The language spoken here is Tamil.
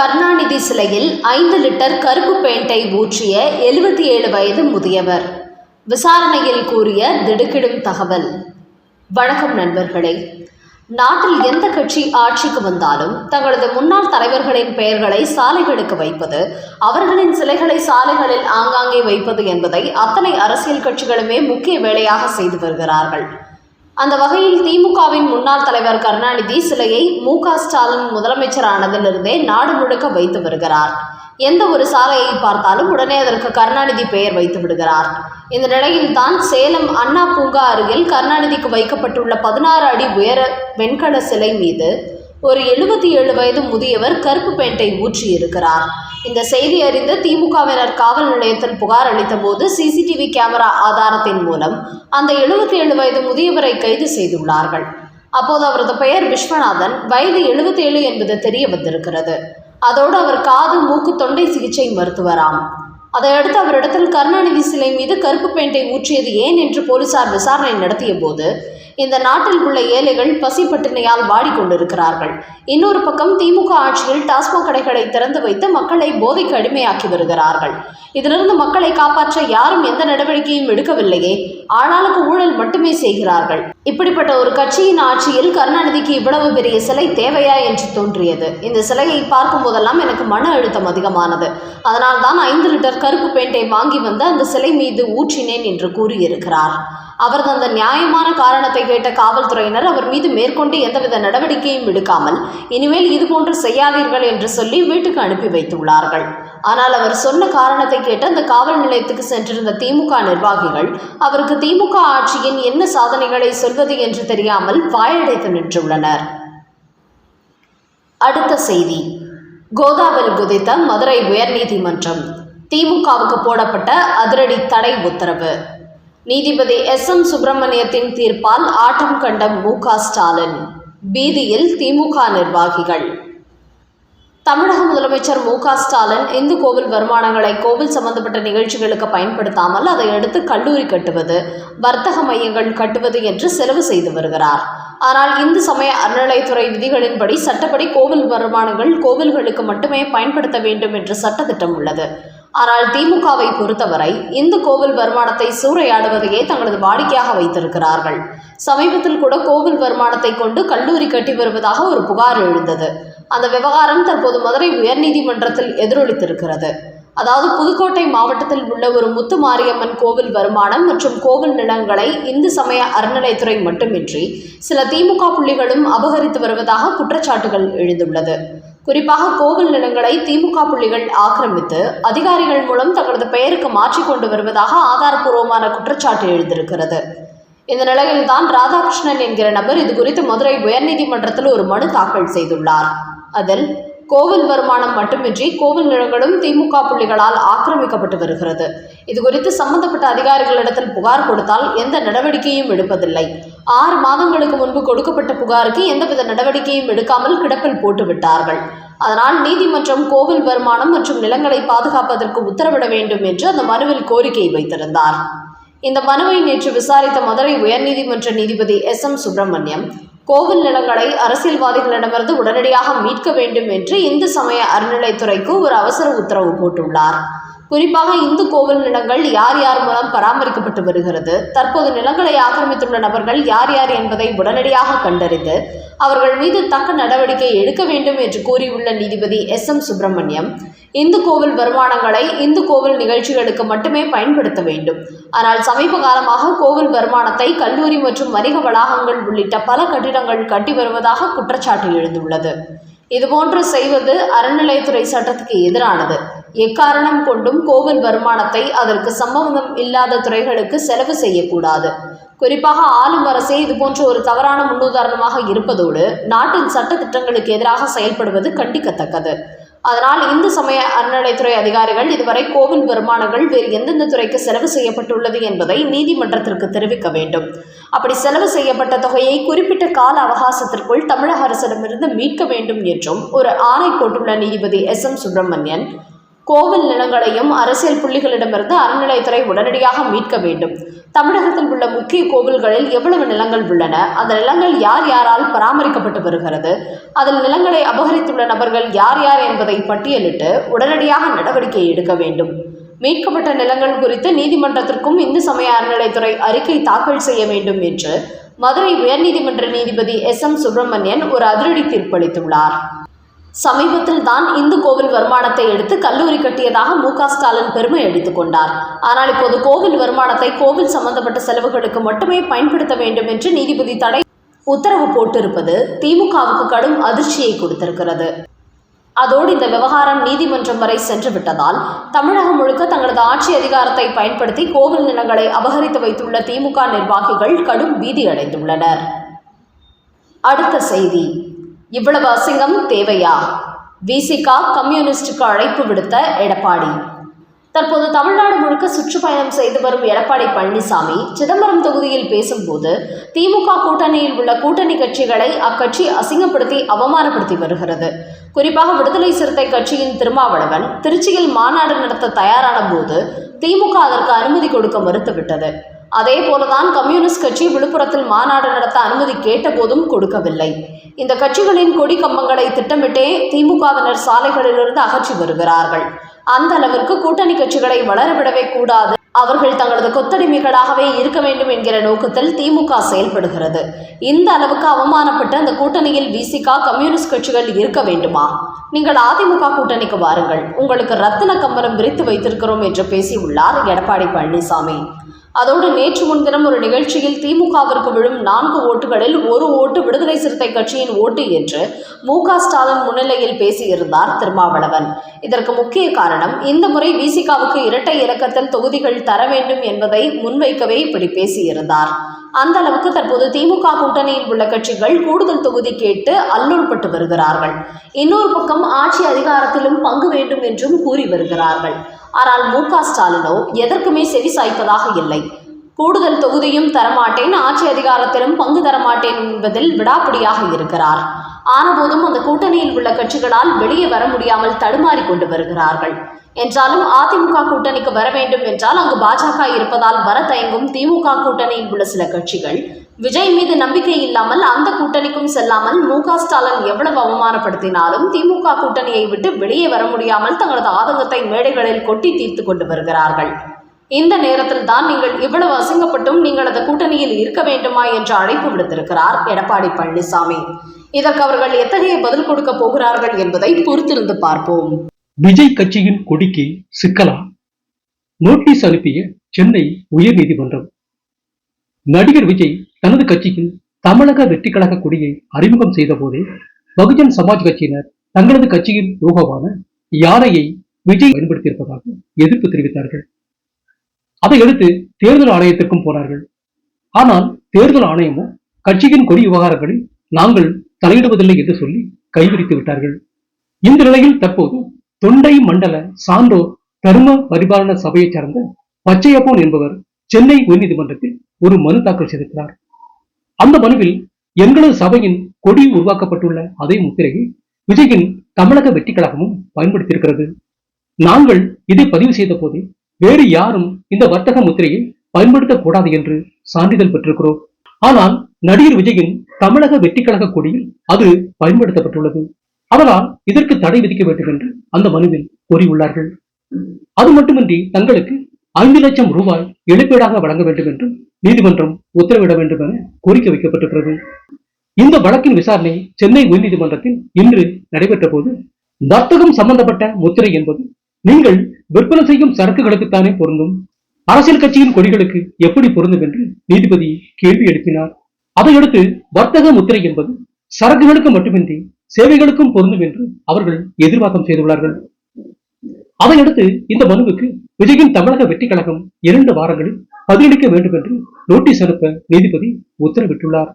கருணாநிதி சிலையில் ஐந்து லிட்டர் கருப்பு பெயிண்டை ஊற்றிய எழுபத்தி ஏழு வயது முதியவர். விசாரணையில் கூறிய திடுக்கிடும் தகவல். வணக்கம் நண்பர்களே. நாட்டில் எந்த கட்சி ஆட்சிக்கு வந்தாலும் தங்களது முன்னாள் தலைவர்களின் பெயர்களை சாலைகளுக்கு வைப்பது அவர்களின் சிலைகளை சாலைகளில் ஆங்காங்கே வைப்பது என்பதை அத்தனை அரசியல் கட்சிகளுமே முக்கிய வேலையாக செய்து வருகிறார்கள். அந்த வகையில் திமுகவின் முன்னாள் தலைவர் கருணாநிதி சிலையை மு க ஸ்டாலின் முதலமைச்சரானதிலிருந்தே நாடு முழுக்க வைத்து வருகிறார். எந்த ஒரு சாலையை பார்த்தாலும் உடனே அதற்கு கருணாநிதி பெயர் வைத்து விடுகிறார். இந்த நிலையில் தான் சேலம் அண்ணா பூங்கா அருகில் கருணாநிதிக்கு வைக்கப்பட்டுள்ள பதினாறு அடி உயர வெண்கல சிலை மீது ஒரு எழுபத்தி ஏழு வயது முதியவர் கருப்பு பெயிண்டை ஊற்றியிருக்கிறார். இந்த செய்தி அறிந்து திமுகவினர் காவல் நிலையத்தில் புகார் அளித்த போது சிசிடிவி கேமரா ஆதாரத்தின் மூலம் அந்த எழுபத்தி ஏழு வயது முதியவரை கைது செய்துள்ளார்கள். அப்போது அவரது பெயர் விஸ்வநாதன் வயது எழுபத்தி ஏழு என்பது தெரிய வந்திருக்கிறது. அதோடு அவர் காது மூக்கு தொண்டை சிகிச்சை மருத்துவராம். அதையடுத்து அவரிடத்தில் கருணாநிதி சிலை மீது கருப்பு பெயிண்டை ஊற்றியது ஏன் என்று போலீசார் விசாரணை நடத்திய போது இந்த நாட்டில் உள்ள ஏழைகள் பசிப்பட்டினியால் வாடிக்கொண்டிருக்கிறார்கள். இன்னொரு பக்கம் திமுக ஆட்சியில் டாஸ்மாக் கடைகளை திறந்து வைத்து மக்களை போதைக்கு அடிமையாக்கி வருகிறார்கள். இதிலிருந்து மக்களை காப்பாற்ற யாரும் எந்த நடவடிக்கையும் எடுக்கவில்லையே. ஆளாளுக்கு ஊழல் மட்டுமே செய்கிறார்கள். இப்படிப்பட்ட ஒரு கட்சியின் ஆட்சியில் கருணாநிதிக்கு இவ்வளவு பெரிய சிலை தேவையா என்று தோன்றியது. இந்த சிலையை பார்க்கும் போதெல்லாம் எனக்கு மன அழுத்தம் அதிகமானது. அதனால் தான் ஐந்து லிட்டர் கருப்பு பெயிண்டை வாங்கி வந்து அந்த சிலை மீது ஊற்றினேன் என்று கூறியிருக்கிறார். அவரது அந்த நியாயமான காரணத்தை கேட்ட காவல்துறையினர் அவர் மீது மேற்கொண்டு எந்தவித நடவடிக்கையும் எடுக்காமல் இனிமேல் இதுபோன்று செய்யாதீர்கள் என்று சொல்லி வீட்டுக்கு அனுப்பி வைத்துள்ளார்கள். ஆனால் அவர் சொன்ன காரணத்தை கேட்டு அந்த காவல் நிலையத்துக்கு சென்றிருந்த திமுக நிர்வாகிகள் அவருக்கு திமுக ஆட்சியின் என்ன சாதனைகளை சொல்வது என்று தெரியாமல் வாயடைத்து நின்றுள்ளனர். அடுத்த செய்தி. கோதாவில் குதித்த மதுரை உயர்நீதிமன்றம். திமுகவுக்கு போடப்பட்ட அதிரடி தடை உத்தரவு. நீதிபதி எஸ் எம் சுப்பிரமணியத்தின் தீர்ப்பால் ஆட்டம் கண்ட மு க ஸ்டாலின். பீதியில் திமுக நிர்வாகிகள். தமிழக முதலமைச்சர் மு க ஸ்டாலின் இந்து கோவில் வருமானங்களை கோவில் சம்பந்தப்பட்ட நிகழ்ச்சிகளுக்கு பயன்படுத்தாமல் அதை எடுத்து கல்லூரி கட்டுவது வர்த்தக மையங்கள் கட்டுவது என்று செலவு செய்து வருகிறார். ஆனால் இந்து சமய அறநிலைத்துறை விதிகளின்படி சட்டப்படி கோவில் வருமானங்கள் கோவில்களுக்கு மட்டுமே பயன்படுத்த வேண்டும் என்று சட்டத்திட்டம் உள்ளது. ஆனால் திமுகவை பொறுத்தவரை இந்து கோவில் வருமானத்தை சூறையாடுவதையே தங்களது வாடிக்கையாக வைத்திருக்கிறார்கள். சமீபத்தில் கூட கோவில் வருமானத்தை கொண்டு கல்லூரி கட்டி வருவதாக ஒரு புகார் எழுந்தது. அந்த விவகாரம் தற்போது மதுரை உயர்நீதிமன்றத்தில் எதிரொலித்திருக்கிறது. அதாவது புதுக்கோட்டை மாவட்டத்தில் உள்ள ஒரு முத்து மாரியம்மன் கோவில் வருமானம் மற்றும் கோவில் நிலங்களை இந்து சமய அறநிலைத்துறை மட்டுமின்றி சில திமுக புள்ளிகளும் அபகரித்து வருவதாக குற்றச்சாட்டுகள் எழுந்துள்ளது. குறிப்பாக கோவில் நிலங்களை திமுக புள்ளிகள் ஆக்கிரமித்து அதிகாரிகள் மூலம் தங்களது பெயருக்கு மாற்றிக்கொண்டு வருவதாக ஆதாரப்பூர்வமான குற்றச்சாட்டு எழுந்திருக்கிறது. இந்த நிலையில்தான் ராதாகிருஷ்ணன் என்கிற நபர் இது குறித்து மதுரை உயர்நீதிமன்றத்தில் ஒரு மனு தாக்கல் செய்துள்ளார். அதில் கோவில் வருமானம் மட்டுமின்றி கோவில் நிலங்களும் திமுக புள்ளிகளால் ஆக்கிரமிக்கப்பட்டு வருகிறது. இது குறித்து சம்பந்தப்பட்ட அதிகாரிகளிடத்தில் புகார் கொடுத்தால் எந்த நடவடிக்கையும் எடுப்பதில்லை. ஆறு மாதங்களுக்கு முன்பு கொடுக்கப்பட்ட புகாருக்கு எந்தவித நடவடிக்கையும் எடுக்காமல் கிடப்பில் போட்டுவிட்டார்கள். அதனால் நீதிமன்றம் கோவில் வருமானம் மற்றும் நிலங்களை பாதுகாப்பதற்கு உத்தரவிட வேண்டும் என்று அந்த மனுவில் கோரிக்கை வைத்திருந்தார். இந்த மனுவை நேற்று விசாரித்த மதுரை உயர்நீதிமன்ற நீதிபதி எஸ். எம். சுப்பிரமணியம் கோவில் நிலங்களை அரசியல்வாதிகளிடமிருந்து உடனடியாக மீட்க வேண்டும் என்று இந்து சமய அறநிலைத்துறைக்கு ஒரு அவசர உத்தரவு போட்டுள்ளார். குறிப்பாக இந்து கோவில் நிலங்கள் யார் யார் மூலம் பராமரிக்கப்பட்டு வருகிறது தற்போது நிலங்களை ஆக்கிரமித்துள்ள நபர்கள் யார் யார் என்பதை உடனடியாக கண்டறிந்து அவர்கள் மீது தக்க நடவடிக்கை எடுக்க வேண்டும் என்று கூறியுள்ள நீதிபதி எஸ். எம். சுப்பிரமணியம் இந்து கோவில் வருமானங்களை இந்து கோவில் நிகழ்ச்சிகளுக்கு மட்டுமே பயன்படுத்த வேண்டும். ஆனால் சமீப காலமாக கோவில் வருமானத்தை கல்லூரி மற்றும் வணிக வளாகங்கள் உள்ளிட்ட பல கட்டிடங்கள் கட்டி வருவதாக குற்றச்சாட்டு எழுந்துள்ளது. இதுபோன்று செய்வது அறநிலையத்துறை சட்டத்துக்கு எதிரானது. எக்காரணம் கொண்டும் கோவில் வருமானத்தை அதற்கு சம்பந்தம் இல்லாத துறைகளுக்கு செலவு செய்யக்கூடாது. குறிப்பாக ஆளும் அரசே இதுபோன்ற ஒரு தவறான முன்னுதாரணமாக இருப்பதோடு நாட்டின் சட்ட திட்டங்களுக்கு எதிராக செயல்படுவது கண்டிக்கத்தக்கது. அதனால் இந்து சமய அறநிலைத்துறை அதிகாரிகள் இதுவரை கோவில் வருமானங்கள் வேறு எந்தெந்த துறைக்கு செலவு செய்யப்பட்டுள்ளது என்பதை நீதிமன்றத்திற்கு தெரிவிக்க வேண்டும். அப்படி செலவு செய்யப்பட்ட தொகையை குறிப்பிட்ட கால அவகாசத்திற்குள் தமிழக அரசிடமிருந்து மீட்க வேண்டும் என்றும் ஒரு ஆணை போட்டுள்ள நீதிபதி எஸ் எம் சுப்பிரமணியன் கோவில் நிலங்களையும் அரசியல் புள்ளிகளிடமிருந்து அறநிலையத்துறை உடனடியாக மீட்க வேண்டும். தமிழகத்தில் உள்ள முக்கிய கோவில்களில் எவ்வளவு நிலங்கள் உள்ளன? அந்த நிலங்கள் யார் யாரால் பராமரிக்கப்பட்டு வருகிறது? அதில் நிலங்களை அபகரித்துள்ள நபர்கள் யார் யார் என்பதை பட்டியலிட்டு உடனடியாக நடவடிக்கை எடுக்க வேண்டும். மீட்கப்பட்ட நிலங்கள் குறித்து நீதிமன்றத்திற்கும் இந்து சமய அறநிலைத்துறை அறிக்கை தாக்கல் செய்ய வேண்டும் என்று மதுரை உயர்நீதிமன்ற நீதிபதி எஸ் எம் சுப்பிரமணியன் ஒரு அதிரடி தீர்ப்பளித்துள்ளார். சமீபத்தில் தான் இந்து கோவில் வருமானத்தை எடுத்து கல்லூரி கட்டியதாக மு ஸ்டாலின் பெருமை அடித்துக் கொண்டார். ஆனால் இப்போது கோவில் வருமானத்தை கோவில் சம்பந்தப்பட்ட செலவுகளுக்கு மட்டுமே பயன்படுத்த வேண்டும் என்று நீதிபதி தடை உத்தரவு போட்டிருப்பது திமுகவுக்கு கடும் அதிர்ச்சியை கொடுத்திருக்கிறது. அதோடு இந்த விவகாரம் நீதிமன்றம் வரை சென்று விட்டதால் தமிழகம் முழுக்க தங்களது ஆட்சி அதிகாரத்தை பயன்படுத்தி கோவில் நிலங்களை அபகரித்து வைத்துள்ள திமுக நிர்வாகிகள் கடும் பீதி அடைந்துள்ளனர் அடுத்த செய்தி. இவ்வளவு அசிங்கம் தேவையா? விசிகா கம்யூனிஸ்டுக்கு அழைப்பு விடுத்த எடப்பாடி. தற்போது தமிழ்நாடு முழுக்க சுற்றுப்பயணம் செய்து வரும் எடப்பாடி பழனிசாமி சிதம்பரம் தொகுதியில் பேசும்போது திமுக கூட்டணியில் உள்ள கூட்டணி கட்சிகளை அக்கட்சி அசிங்கப்படுத்தி அவமானப்படுத்தி வருகிறது. குறிப்பாக விடுதலை சிறுத்தை கட்சியின் திருமாவளவன் திருச்சியில் மாநாடு நடத்த தயாரான போது திமுக அதற்கு அனுமதி கொடுக்க மறுத்துவிட்டது. அதே போலதான் கம்யூனிஸ்ட் கட்சி விழுப்புரத்தில் மாநாடு நடத்த அனுமதி கேட்டபோதும் கொடுக்கவில்லை. இந்த கட்சிகளின் கொடி கம்பங்களை திட்டமிட்டே திமுகவினர் சாலைகளிலிருந்து அகற்றி வருகிறார்கள். அந்த அளவிற்கு கூட்டணி கட்சிகளை வளரவிடவே கூடாது. அவர்கள் தங்களது கொத்தடிமைகளாகவே இருக்க வேண்டும் என்கிற நோக்கத்தில் திமுக செயல்படுகிறது. இந்த அளவுக்கு அவமானப்பட்டு அந்த கூட்டணியில் விசிகா கம்யூனிஸ்ட் கட்சிகள் இருக்க வேண்டுமா? நீங்கள் அதிமுக கூட்டணிக்கு வாருங்கள். உங்களுக்கு ரத்தின கம்பரம் விரித்து வைத்திருக்கிறோம் என்று பேசியுள்ளார் எடப்பாடி பழனிசாமி. அதோடு நேற்று முன்தினம் ஒரு நிகழ்ச்சியில் திமுகவிற்கு விழும் நான்கு ஓட்டுகளில் ஒரு ஓட்டு விடுதலை சிறுத்தை கட்சியின் ஓட்டு என்று மு க ஸ்டாலின் முன்னிலையில் பேசியிருந்தார் திருமாவளவன். இதற்கு முக்கிய காரணம் இந்த முறை விசிகாவுக்கு இரட்டை இலக்கத்தில் தொகுதிகள் தர வேண்டும் என்பதை முன்வைக்கவே இப்படி பேசியிருந்தார். அந்த அளவுக்கு தற்போது திமுக கூட்டணியில் உள்ள கட்சிகள் கூடுதல் தொகுதி கேட்டு அல்லூர்பட்டு வருகிறார்கள். இன்னொரு பக்கம் ஆட்சி அதிகாரத்திலும் பங்கு வேண்டும் என்றும் கூறி வருகிறார்கள். ஆனால் மு க ஸ்டாலினோ எதற்குமே செவி சாய்ப்பதாக இல்லை. கூடுதல் தொகுதியும் தரமாட்டேன் ஆட்சி அதிகாரத்திலும் பங்கு தரமாட்டேன் என்பதில் விடாப்பிடியாக இருக்கிறார். ஆனபோதும் அந்த கூட்டணியில் உள்ள கட்சிகளால் வெளியே வர முடியாமல் தடுமாறி கொண்டு வருகிறார்கள். என்றாலும் அதிமுக கூட்டணிக்கு வர வேண்டும் என்றால் அங்கு பாஜக இருப்பதால் வர தயங்கும் திமுக கூட்டணியில் உள்ள சில கட்சிகள் விஜய் மீது நம்பிக்கை இல்லாமல் அந்த கூட்டணிக்கும் செல்லாமல் மு ஸ்டாலின் எவ்வளவு அவமானப்படுத்தினாலும் திமுக கூட்டணியை விட்டு வெளியே வர முடியாமல் தங்களது ஆதங்கத்தை மேடைகளில் கொட்டி தீர்த்து கொண்டு வருகிறார்கள். இந்த நேரத்தில் தான் நீங்கள் இவ்வளவு அசிங்கப்பட்டும் நீங்கள் அந்த கூட்டணியில் இருக்க வேண்டுமா என்று அழைப்பு விடுத்திருக்கிறார் எடப்பாடி பழனிசாமி. இதற்கு அவர்கள் எத்தகைய பதில் கொடுக்க போகிறார்கள் என்பதை பொறுத்திருந்து பார்ப்போம். விஜய் கட்சியின் கொடிக்கு சிக்கலா? நோட்டீஸ் அனுப்பிய சென்னை உயர்நீதிமன்றம். நடிகர் விஜய் தனது கட்சியின் தமிழக வெற்றி கழக கொடியை அறிமுகம் செய்த போதே பகுஜன் சமாஜ் கட்சியினர் தங்களது கட்சியின் லோகமான யானையை விஜய் பயன்படுத்தியிருப்பதாக எதிர்ப்பு தெரிவித்தார்கள். அதையடுத்து தேர்தல் ஆணையத்திற்கும் போனார்கள். ஆனால் தேர்தல் ஆணையமோ கட்சியின் கொடி விவகாரங்களில் நாங்கள் தலையிடுவதில்லை என்று சொல்லி கைவிரித்து விட்டார்கள். இந்த நிலையில் தற்போது தொண்டை மண்டல சான்றோர் தர்ம பரிபாலன சபையைச் சார்ந்த பச்சையப்போன் என்பவர் சென்னை உயர்நீதிமன்றத்தில் ஒரு மனு தாக்கல் செய்திருக்கிறார். அந்த மனுவில் எங்களது சபையின் கொடி உருவாக்கப்பட்டுள்ள அதே முத்திரையை விஜயின் தமிழக வெற்றி கழகமும் பயன்படுத்தியிருக்கிறது. நாங்கள் இதை பதிவு செய்த போது வேறு யாரும் இந்த வர்த்தக முத்திரையை பயன்படுத்தக்கூடாது என்று சான்றிதழ் பெற்றிருக்கிறோம். ஆனால் நடிகர் விஜயின் தமிழக வெற்றி கழக கொடியில் அது பயன்படுத்தப்பட்டுள்ளது. அதனால் இதற்கு தடை விதிக்க வேண்டும் என்று அந்த மனுவில் கோரியுள்ளார்கள். அது மட்டுமின்றி தங்களுக்கு ஐந்து லட்சம் ரூபாய் இழப்பீடாக வழங்க வேண்டும் என்றும் நீதிமன்றம் உத்தரவிட வேண்டும் என கோரிக்கை வைக்கப்பட்டிருக்கிறது. இந்த வழக்கின் விசாரணை சென்னை உயர்நீதிமன்றத்தில் இன்று நடைபெற்ற போது வர்த்தகம் சம்பந்தப்பட்ட முத்திரை என்பது நீங்கள் விற்பனை செய்யும் சரக்குகளுக்குத்தானே பொருந்தும். அரசியல் கட்சியின் கொடிகளுக்கு எப்படி பொருந்தும் என்று நீதிபதி கேள்வி எழுப்பினார். அதையடுத்து வர்த்தக முத்திரை என்பது சரக்குகளுக்கு மட்டுமின்றி சேவைகளுக்கும் பொருந்தும் என்று அவர்கள் எதிர்பார்க்கம் செய்துள்ளார்கள். அதையடுத்து இந்த மனுவுக்கு விஜயின் தமிழக வெற்றி கழகம் இரண்டு வாரங்களில் பதிலளிக்க வேண்டும் என்று நோட்டீஸ் அனுப்ப நீதிபதி உத்தரவிட்டுள்ளார்.